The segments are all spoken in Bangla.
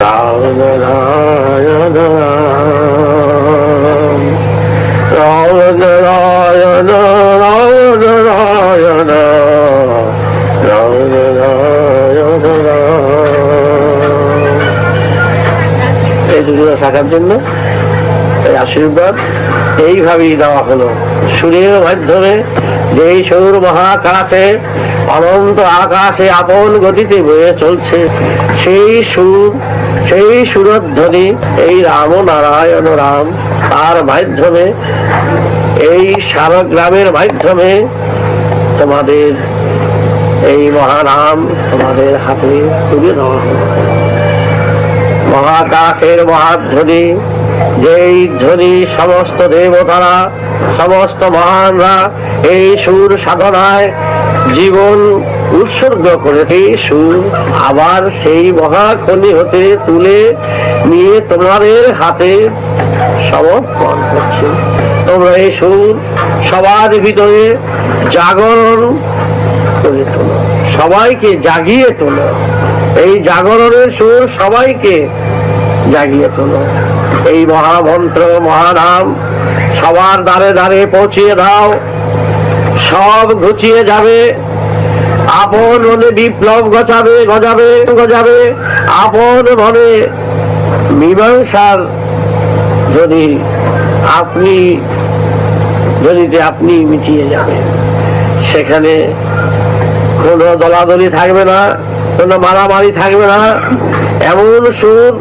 রাম রাম রাম রাম রাম এই দুটো থাকার জন্য এই আশীর্বাদ এইভাবেই দেওয়া হলো। সুরের মাধ্যমে যেই সুর মহাকাশে অনন্ত আকাশে আপন গতিতে বয়ে চলছে, সেই সুর, সেই সুরধ্বনি, এই রাম নারায়ণ রাম, তার মাধ্যমে, এই সারগ্রামের মাধ্যমে তোমাদের এই মহানাম তোমাদের হাতে তুলে দেওয়া হলো। মহাকাশের মহাধ্বনি যেই ধ্বনি সমস্ত দেবতারা, সমস্ত মহানরা এই সুর সাধনায় জীবন উৎসর্গ করে এই সুর আবার সেই মহাখনি হতে তুলে নিয়ে তোমাদের হাতে সমর্পণ করছে। তোমরা এই সুর সবার ভিতরে জাগরণ করে তোলো, সবাইকে জাগিয়ে তোলো। এই জাগরণের সুর সবাইকে জাগিয়ে তোলো। এই মহামন্ত্র, মহানাম সবার দ্বারে দ্বারে পৌঁছিয়ে দাও। সব ঘুচিয়ে যাবে। আপন মনে বিপ্লব গজাবে গজাবে গজাবে। আপন মনে মীমাংসার যদি আপনি যদি আপনি মিটিয়ে যাবেন সেখানে কোনো দলাদলি থাকবে না, কোনো মারামারি থাকবে না। এমন সুর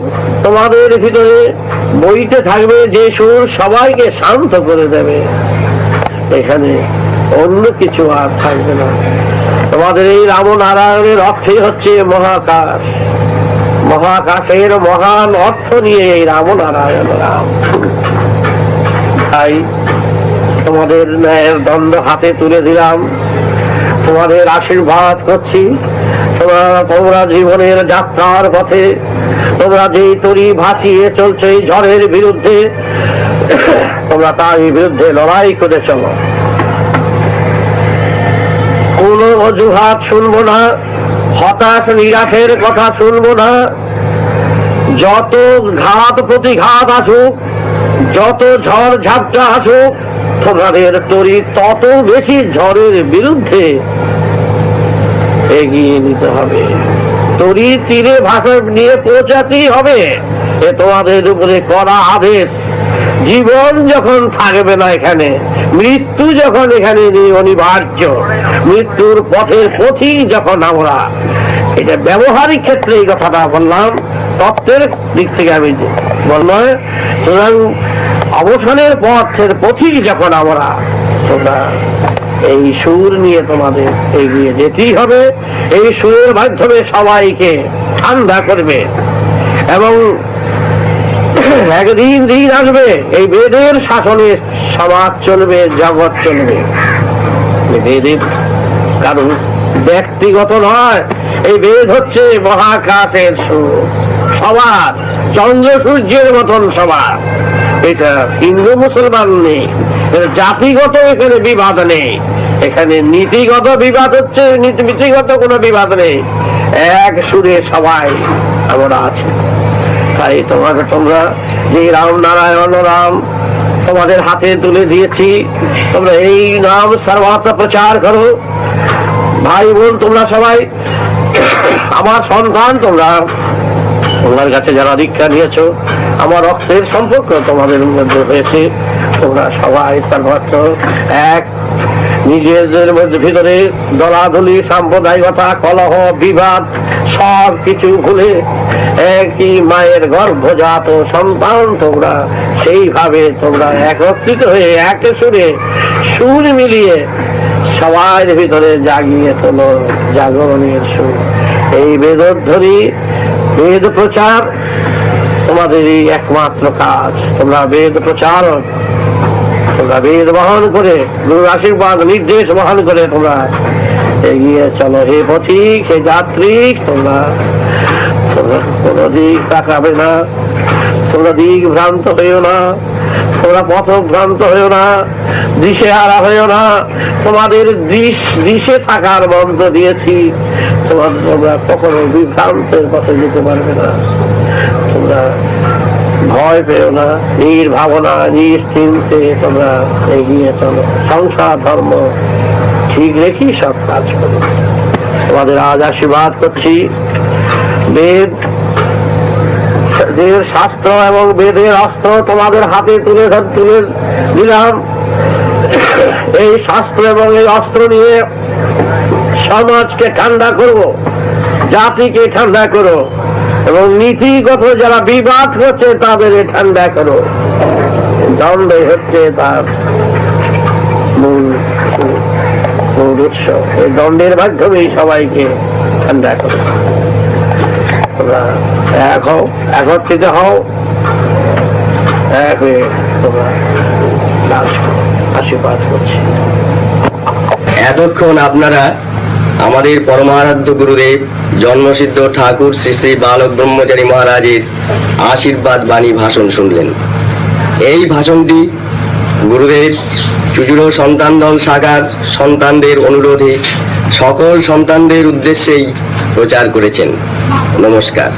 তোমাদের ভিতরে বইতে থাকবে যে সুর সবাইকে শান্ত করে দেবে। এখানে অন্য কিছু আর থাকবে না। তোমাদের এই রামনারায়ণের অর্থই হচ্ছে মহাকাশ। মহাকাশের মহান অর্থ নিয়ে এই রামনারায়ণ রাম। তাই তোমাদের ন্যায়ের দণ্ড হাতে তুলে দিলাম। তোমাদের আশীর্বাদ করছি। তোমরা জীবনের যাত্রার পথে তোমরা যেই তরি ভাসিয়ে চলছে এই ঝড়ের বিরুদ্ধে, তোমরা তার বিরুদ্ধে লড়াই করে চলো। কোন অজুহাত শুনব না, হতাশ নিরাশের কথা শুনব না। যত ঘাত প্রতিঘাত আসুক, যত ঝড় ঝাপটা আসুক, তোমাদের তরি তত বেশি ঝড়ের বিরুদ্ধে এগিয়ে নিতে হবে। তরি তীরে ভাষা নিয়ে পৌঁছাতেই হবে। এ তোমাদের উপরে করা আদেশ। জীবন যখন থাকবে না এখানে, মৃত্যু যখন এখানে অনিবার্য, মৃত্যুর পথের পথিক যখন আমরা। এটা ব্যবহারিক ক্ষেত্রে এই কথাটা বললাম, তত্ত্বের দিক থেকে আমি বললাম, সুতরাং অবসানের পথের পথিক যখন আমরা, তোমরা এই সুর নিয়ে তোমাদের এগিয়ে যেতেই হবে। এই সুরের মাধ্যমে সবাইকে ঠান্ডা করবে এবং একদিন দিন আসবে, এই বেদের শাসনে সমাজ চলবে, জগৎ চলবে। বেদের কারণ ব্যক্তিগত নয়, এই বেদ হচ্ছে মহাকাশের সুর সবার চন্দ্র সূর্যের মতন সবার। এটা হিন্দু মুসলমান নেই জাতিগত এখানে বিবাদ নেই। এখানে নীতিগত বিবাদ হচ্ছে, নীতিগত কোনো বিবাদ নেই। এক সুরে সবাই আমরা আছি। তাই তোমাকে তোমরা যে রাম নারায়ণ রাম তোমাদের হাতে তুলে দিয়েছি, তোমরা এই নাম সর্বাত্মা প্রচার করো। ভাই বোন তোমরা সবাই, আমার সন্তান তোমরা তোমার কাছে যারা দীক্ষা নিয়েছো, আমার রক্তের সম্পর্ক তোমাদের মধ্যে হয়েছে। তোমরা সবাই সর্বত্র এক, নিজেদের মধ্যে ভিতরে দলাদলি, সাম্প্রদায়িকতা, কলহ, বিবাদ, সব কিছু ভুলে একই মায়ের গর্ভজাত সন্তান তোমরা সেইভাবে তোমরা একত্রিত হয়ে, একে সুরে সুর মিলিয়ে সবার ভিতরে জাগিয়ে তোলো জাগরণের সুর। এই বেদধ্বনি বেদ প্রচার তোমাদেরই একমাত্র কাজ। তোমরা বেদ প্রচার, তোমরা বেদ বহন করে গুরু আশীর্বাদ, নির্দেশ বহন করে তোমরা এগিয়ে চলো। হে পথিক, হে যাত্রী তোমরা তোমরা কোনো দিক তাকাবে না তোমরা দিক ভ্রান্ত হইও না। তোমরা পথ ভ্রান্ত হইও না দিশে হারা হইও না। তোমাদের দিশ, দিশে থাকার মন্ত্র দিয়েছি। তোমাদের তোমরা কখনো বিভ্রান্তের পথে যেতে পারবে না। তোমরা ভয় পেও না, নির্ভাবনা, নিশ্চিন্তে তোমরা এগিয়ে চলো। সংসার, ধর্ম, ঠিক রেখি সব কাজ করো। তোমাদের আজ আশীর্বাদ করছি। বেদ বেদের শাস্ত্র এবং বেদের অস্ত্র তোমাদের হাতে তুলে তুলে দিলাম। এই শাস্ত্র এবং এই অস্ত্র নিয়ে সমাজকে ঠান্ডা করব, জাতিকে ঠান্ডা করো এবং নীতিগত যারা বিবাদ করছে তাদের ঠান্ডা করো। দণ্ড হচ্ছে তার মূল মূল উৎস। এই দণ্ডের মাধ্যমেই সবাইকে ঠান্ডা করো। এক হও, একত্রিত হও। এক হয়ে আশীর্বাদ করছি। এতক্ষণ আপনারা আমাদের পরমারাধ্য গুরুদেব, জন্মসিদ্ধ ঠাকুর শ্রী শ্রী বালক ব্রহ্মচারী মহারাজের আশীর্বাদ বাণী ভাষণ শুনলেন। এই ভাষণটি গুরুদেব চুজুরো সন্তান দল সাগার সন্তানদের অনুরোধে সকল সন্তানদের উদ্দেশ্যেই প্রচার করেছেন। নমস্কার